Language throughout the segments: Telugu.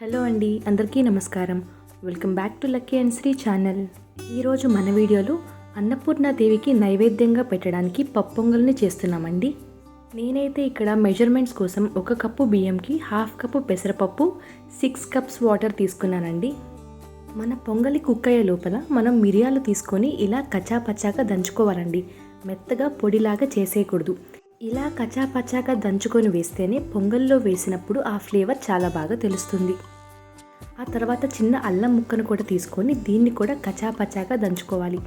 హలో అండి అందరికీ నమస్కారం. Welcome back to lucky and Shri channel. ఈరోజు మన వీడియోలో అన్నపూర్ణాదేవికి నైవేద్యంగా పెట్టడానికి పప్పొంగల్ని చేస్తున్నామండి. నేనైతే ఇక్కడ మెజర్మెంట్స్ కోసం ఒక కప్పు బియ్యంకి హాఫ్ కప్పు పెసరపప్పు సిక్స్ కప్స్ వాటర్ తీసుకున్నానండి. మన పొంగలి కుక్ అయ్యే లోపల మనం మిరియాలు తీసుకొని ఇలా కచాపచాగా దంచుకోవాలండి. మెత్తగా పొడిలాగా చేసేయకూడదు. ఇలా కచాపచాగా దంచుకొని వేస్తేనే పొంగల్లో వేసినప్పుడు ఆ ఫ్లేవర్ చాలా బాగా తెలుస్తుంది. ఆ తర్వాత చిన్న అల్లం ముక్కను కూడా తీసుకొని దీన్ని కూడా కచాపచాగా దంచుకోవాలి.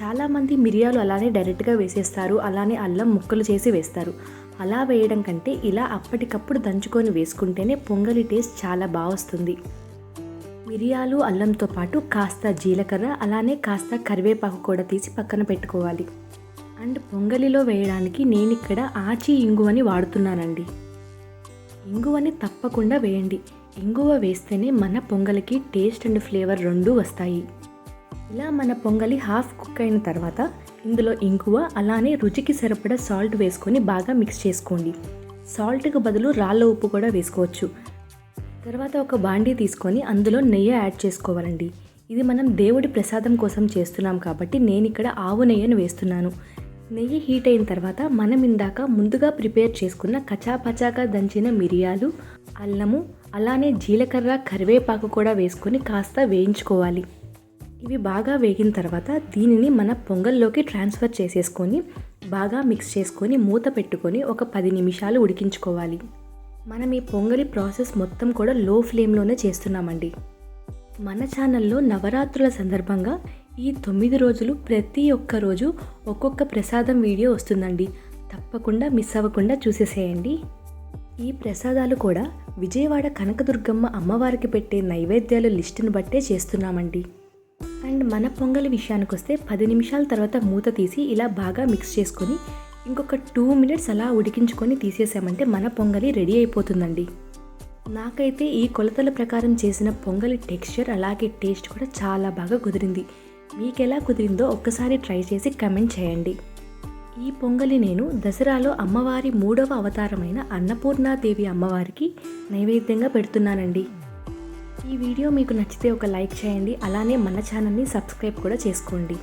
చాలామంది మిరియాలు అలానే డైరెక్ట్గా వేసేస్తారు అలానే అల్లం ముక్కలు చేసి వేస్తారు. అలా వేయడం కంటే ఇలా అప్పటికప్పుడు దంచుకొని వేసుకుంటేనే పొంగలి టేస్ట్ చాలా బాగా వస్తుంది. మిరియాలు అల్లంతో పాటు కాస్త జీలకర్ర అలానే కాస్త కరివేపాకు కూడా తీసి పక్కన పెట్టుకోవాలి. అండ్ పొంగలిలో వేయడానికి నేను ఇక్కడ ఆచి ఇంగువని వాడుతున్నానండి. ఇంగువని తప్పకుండా వేయండి. ఇంగువ వేస్తేనే మన పొంగలికి టేస్ట్ అండ్ ఫ్లేవర్ రెండూ వస్తాయి. ఇలా మన పొంగలి హాఫ్ కుక్ అయిన తర్వాత ఇందులో ఇంగువ అలానే రుచికి సరిపడా సాల్ట్ వేసుకొని బాగా మిక్స్ చేసుకోండి. సాల్ట్కి బదులు రాళ్ళ ఉప్పు కూడా వేసుకోవచ్చు. తర్వాత ఒక బాండీ తీసుకొని అందులో నెయ్యి యాడ్ చేసుకోవాలండి. ఇది మనం దేవుడి ప్రసాదం కోసం చేస్తున్నాం కాబట్టి నేను ఇక్కడ ఆవు నెయ్యను వేస్తున్నాను. నెయ్యి హీట్ అయిన తర్వాత మనం ఇందాక ముందుగా ప్రిపేర్ చేసుకున్న కచాపచాగా దంచిన మిరియాలు అల్లము అలానే జీలకర్ర కరివేపాకు కూడా వేసుకొని కాస్త వేయించుకోవాలి. ఇవి బాగా వేగిన తర్వాత దీనిని మన పొంగల్లోకి ట్రాన్స్ఫర్ చేసేసుకొని బాగా మిక్స్ చేసుకొని మూత పెట్టుకొని ఒక పది నిమిషాలు ఉడికించుకోవాలి. మనం ఈ పొంగలి ప్రాసెస్ మొత్తం కూడా లో ఫ్లేమ్లోనే చేస్తున్నామండి. మన ఛానల్లో నవరాత్రుల సందర్భంగా ఈ తొమ్మిది రోజులు ప్రతి ఒక్క రోజు ఒక్కొక్క ప్రసాదం వీడియో వస్తుందండి. తప్పకుండా మిస్ అవ్వకుండా చూసేసేయండి. ఈ ప్రసాదాలు కూడా విజయవాడ కనకదుర్గమ్మ అమ్మవారికి పెట్టే నైవేద్యాల లిస్టును బట్టే చేస్తున్నామండి. అండ్ మన పొంగలి విషయానికి వస్తే పది నిమిషాల తర్వాత మూత తీసి ఇలా బాగా మిక్స్ చేసుకొని ఇంకొక టూ మినిట్స్ అలా ఉడికించుకొని తీసేసామంటే మన పొంగలి రెడీ అయిపోతుందండి. నాకైతే ఈ కొలతల ప్రకారం చేసిన పొంగలి టెక్స్చర్ అలాగే టేస్ట్ కూడా చాలా బాగా కుదిరింది. మీకు ఎలా కుదిరిందో ఒక్కసారి ట్రై చేసి కమెంట్ చేయండి. ఈ పొంగలి నేను దసరాలో అమ్మవారి మూడవ అవతారమైన అన్నపూర్ణాదేవి అమ్మవారికి నైవేద్యంగా పెడుతున్నానండి. ఈ వీడియో మీకు నచ్చితే ఒక లైక్ చేయండి అలానే మన ఛానల్ని సబ్స్క్రైబ్ కూడా చేసుకోండి.